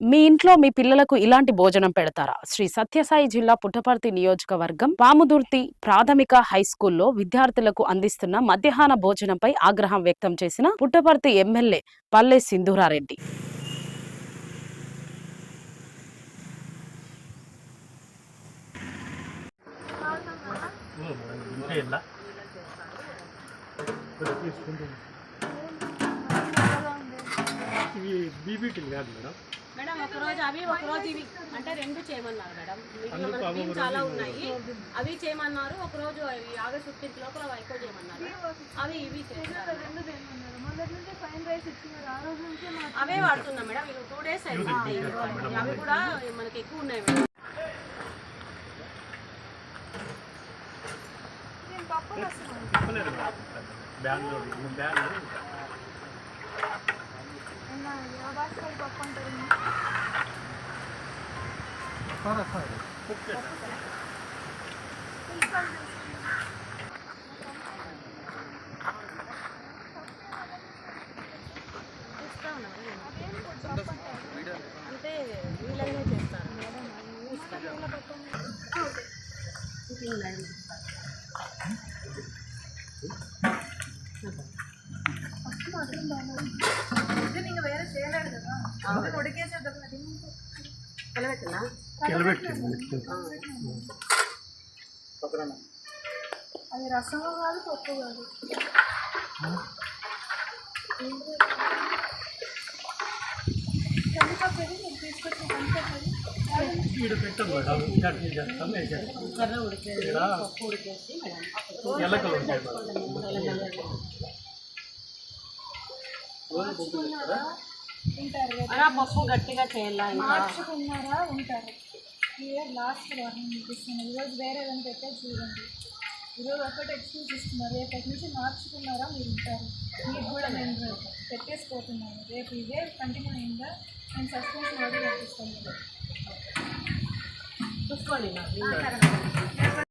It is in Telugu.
మీ ఇంట్లో మీ పిల్లలకు ఇలాంటి భోజనం పెడతారా? శ్రీ సత్యసాయి జిల్లా పుట్టపర్తి నియోజకవర్గం పాముదుర్తి ప్రాథమిక హై స్కూల్లో విద్యార్థులకు అందిస్తున్న మధ్యాహ్న భోజనంపై ఆగ్రహం వ్యక్తం చేసిన పుట్టపర్తి ఎమ్మెల్యే పల్లె సింధూరారెడ్డి. బీబీటీ కాదు మేడం. మేడం ఒక రోజు అవి ఒక రోజు ఇవి. అంటే రెండు చేయమన్నారు మేడం. మనకి ఒక చాలా రోజు ఉన్నాయి. అవి చేయమన్నారు ఒక రోజు అవి ఆగస్ట్ ఫిఫ్టీన్త్ లోపల అవి ఎక్కువ చేయమన్నారు. అవి ఇవి చేస్తున్నారు అవే వాడుతున్నాం మేడం. ఇవి టూ డేస్ అయింది అవి కూడా మనకి ఎక్కువ ఉన్నాయి మేడం. చెప్పలేదు మేడం బ్యాగ్లో బ్యాగ్ చూస్తా ఉన్నాం అంటే వీళ్ళనే చేస్తారు కుకింగ్ మేడం కలబెట్టినా నిలబెట్టి అది రసము కాదు పప్పు కాదు కందిపప్పు ఏది నేను తీసుకొచ్చిన కందిపప్పు అది ఈడ పెట్టాం మేడం చట్నీ చేస్తాం వేసేస్తాం కర్ర ఉడికేసి ఈడ పప్పు ఉడికేసి మేడం ఎలకలు ఉంటాయి మేడం మార్చుకున్నారా ఉంటారు రేపు అలా పప్పు గట్టిగా చేయాలా ఇంకా మార్చుకున్నారా ఉంటారు ఇయర్ లాస్ట్ వార్నింగ్ ఇప్పిస్తున్నాను ఈరోజు వేరే ఏదైనా పెట్టే చూడండి. ఈరోజు ఒకటి ఎక్స్క్యూజ్ ఇస్తున్నారు. రేపటి నుంచి మార్చుకున్నారా మీరు ఉంటారు. మీకు కూడా నేను పెట్టేసిపోతున్నాను రేపు ఇదే కంటిన్యూ అయిందా? నేను సస్పెన్షన్ ఆర్డర్ పంపిస్తాను చూసుకోండి